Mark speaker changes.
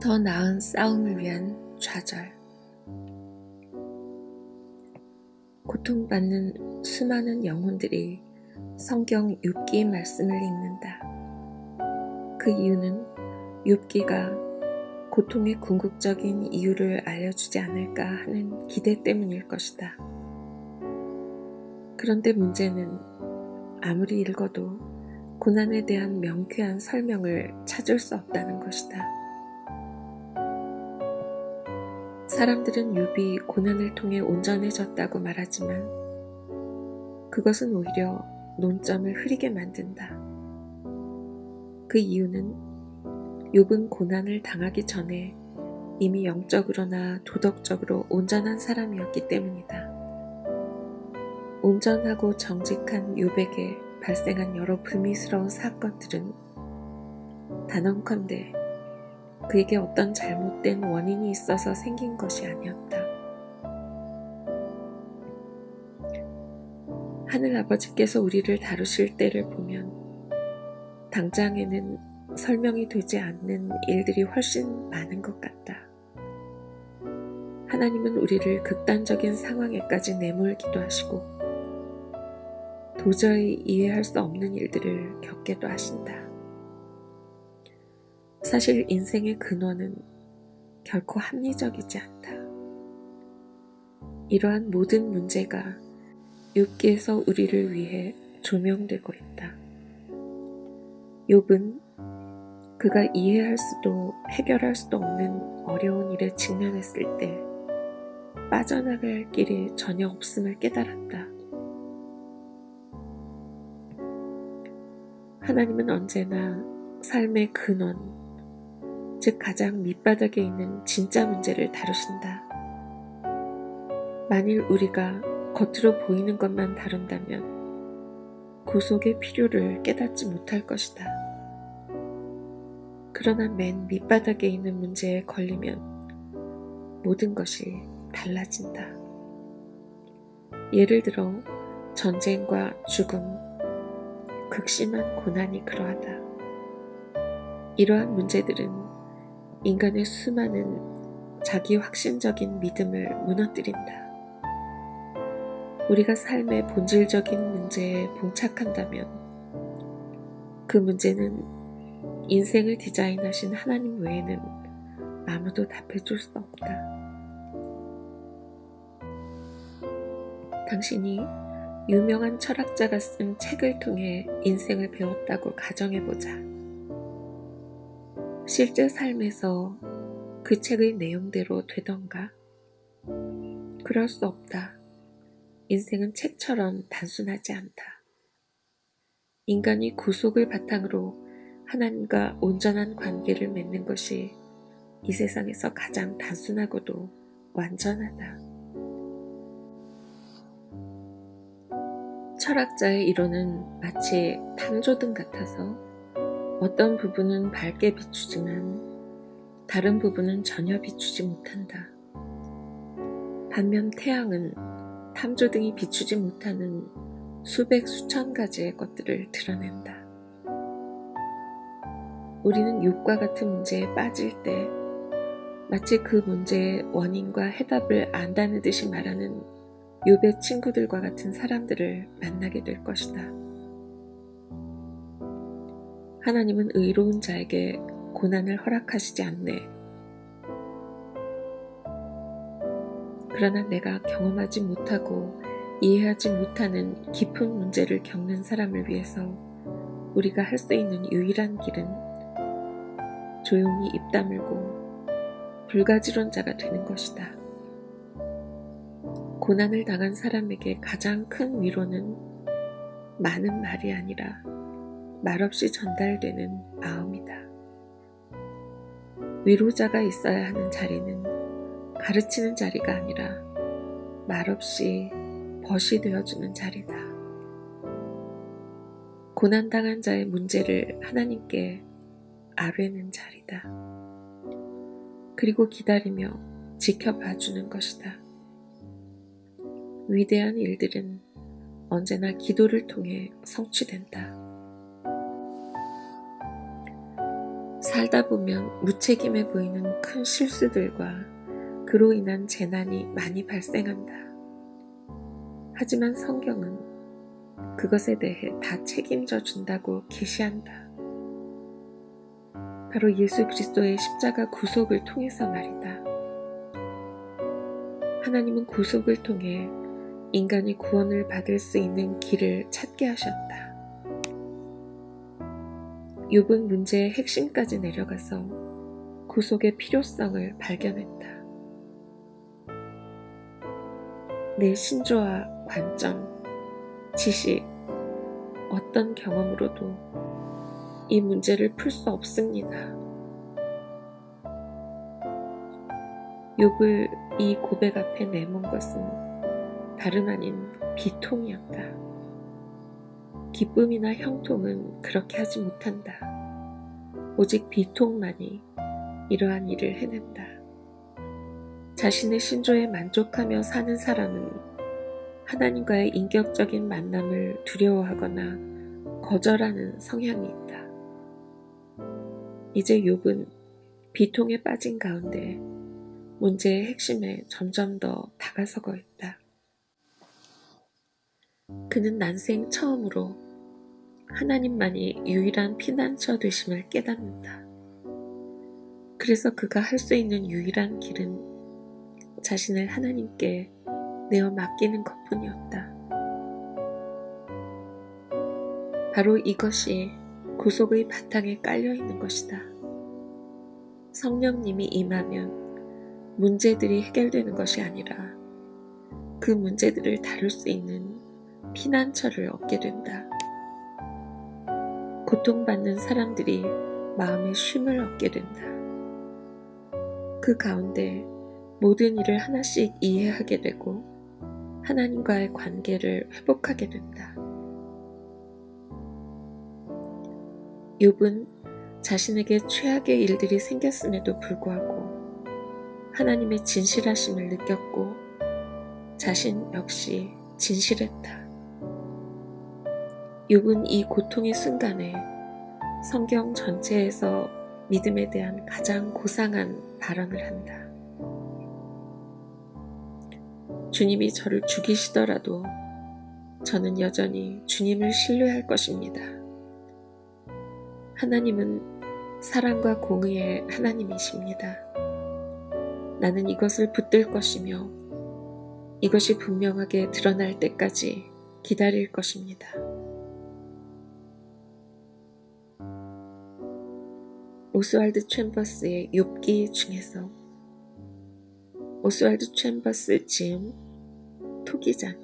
Speaker 1: 더 나은 싸움을 위한 좌절. 고통받는 수많은 영혼들이 성경 욥기 말씀을 읽는다. 그 이유는 욥기가 고통의 궁극적인 이유를 알려주지 않을까 하는 기대 때문일 것이다. 그런데 문제는 아무리 읽어도 고난에 대한 명쾌한 설명을 찾을 수 없다는 것이다. 사람들은 욥이 고난을 통해 온전해졌다고 말하지만 그것은 오히려 논점을 흐리게 만든다. 그 이유는 욥은 고난을 당하기 전에 이미 영적으로나 도덕적으로 온전한 사람이었기 때문이다. 온전하고 정직한 욥에게 발생한 여러 불미스러운 사건들은 단언컨대 그에게 어떤 잘못된 원인이 있어서 생긴 것이 아니었다. 하늘 아버지께서 우리를 다루실 때를 보면 당장에는 설명이 되지 않는 일들이 훨씬 많은 것 같다. 하나님은 우리를 극단적인 상황에까지 내몰기도 하시고 도저히 이해할 수 없는 일들을 겪게도 하신다. 사실 인생의 근원은 결코 합리적이지 않다. 이러한 모든 문제가 욥기에서 우리를 위해 조명되고 있다. 욥은 그가 이해할 수도 해결할 수도 없는 어려운 일에 직면했을 때 빠져나갈 길이 전혀 없음을 깨달았다. 하나님은 언제나 삶의 근원, 즉 가장 밑바닥에 있는 진짜 문제를 다루신다. 만일 우리가 겉으로 보이는 것만 다룬다면 구속의 필요를 깨닫지 못할 것이다. 그러나 맨 밑바닥에 있는 문제에 걸리면 모든 것이 달라진다. 예를 들어 전쟁과 죽음, 극심한 고난이 그러하다. 이러한 문제들은 인간의 수많은 자기 확신적인 믿음을 무너뜨린다. 우리가 삶의 본질적인 문제에 봉착한다면 그 문제는 인생을 디자인하신 하나님 외에는 아무도 답해줄 수 없다. 당신이 유명한 철학자가 쓴 책을 통해 인생을 배웠다고 가정해보자. 실제 삶에서 그 책의 내용대로 되던가? 그럴 수 없다. 인생은 책처럼 단순하지 않다. 인간이 구속을 바탕으로 하나님과 온전한 관계를 맺는 것이 이 세상에서 가장 단순하고도 완전하다. 철학자의 이론은 마치 탐조등 같아서 어떤 부분은 밝게 비추지만 다른 부분은 전혀 비추지 못한다. 반면 태양은 탐조등이 비추지 못하는 수백 수천 가지의 것들을 드러낸다. 우리는 욕과 같은 문제에 빠질 때 마치 그 문제의 원인과 해답을 안다는 듯이 말하는 욥의 친구들과 같은 사람들을 만나게 될 것이다. 하나님은 의로운 자에게 고난을 허락하시지 않네. 그러나 내가 경험하지 못하고 이해하지 못하는 깊은 문제를 겪는 사람을 위해서 우리가 할 수 있는 유일한 길은 조용히 입 다물고 불가지론자가 되는 것이다. 고난을 당한 사람에게 가장 큰 위로는 많은 말이 아니라 말없이 전달되는 마음이다. 위로자가 있어야 하는 자리는 가르치는 자리가 아니라 말없이 벗이 되어주는 자리다. 고난당한 자의 문제를 하나님께 아뢰는 자리다. 그리고 기다리며 지켜봐주는 것이다. 위대한 일들은 언제나 기도를 통해 성취된다. 살다 보면 무책임해 보이는 큰 실수들과 그로 인한 재난이 많이 발생한다. 하지만 성경은 그것에 대해 다 책임져 준다고 계시한다. 바로 예수 그리스도의 십자가 구속을 통해서 말이다. 하나님은 구속을 통해 인간이 구원을 받을 수 있는 길을 찾게 하셨다. 욥은 문제의 핵심까지 내려가서 구속의 필요성을 발견했다. 내 신조와 관점, 지식, 어떤 경험으로도 이 문제를 풀 수 없습니다. 욥을 이 고백 앞에 내몬 것은 다름 아닌 비통이었다. 기쁨이나 형통은 그렇게 하지 못한다. 오직 비통만이 이러한 일을 해낸다. 자신의 신조에 만족하며 사는 사람은 하나님과의 인격적인 만남을 두려워하거나 거절하는 성향이 있다. 이제 욥은 비통에 빠진 가운데 문제의 핵심에 점점 더 다가서고 있다. 그는 난생 처음으로 하나님만이 유일한 피난처 되심을 깨닫는다. 그래서 그가 할 수 있는 유일한 길은 자신을 하나님께 내어 맡기는 것 뿐이었다. 바로 이것이 구속의 바탕에 깔려 있는 것이다. 성령님이 임하면 문제들이 해결되는 것이 아니라 그 문제들을 다룰 수 있는 피난처를 얻게 된다. 고통받는 사람들이 마음의 쉼을 얻게 된다. 그 가운데 모든 일을 하나씩 이해하게 되고 하나님과의 관계를 회복하게 된다. 욥은 자신에게 최악의 일들이 생겼음에도 불구하고 하나님의 진실하심을 느꼈고 자신 역시 진실했다. 욥은 이 고통의 순간에 성경 전체에서 믿음에 대한 가장 고상한 발언을 한다. 주님이 저를 죽이시더라도 저는 여전히 주님을 신뢰할 것입니다. 하나님은 사랑과 공의의 하나님이십니다. 나는 이것을 붙들 것이며 이것이 분명하게 드러날 때까지 기다릴 것입니다. 오스왈드 챔버스의 욥기 중에서 오스왈드 챔버스 지음 토기장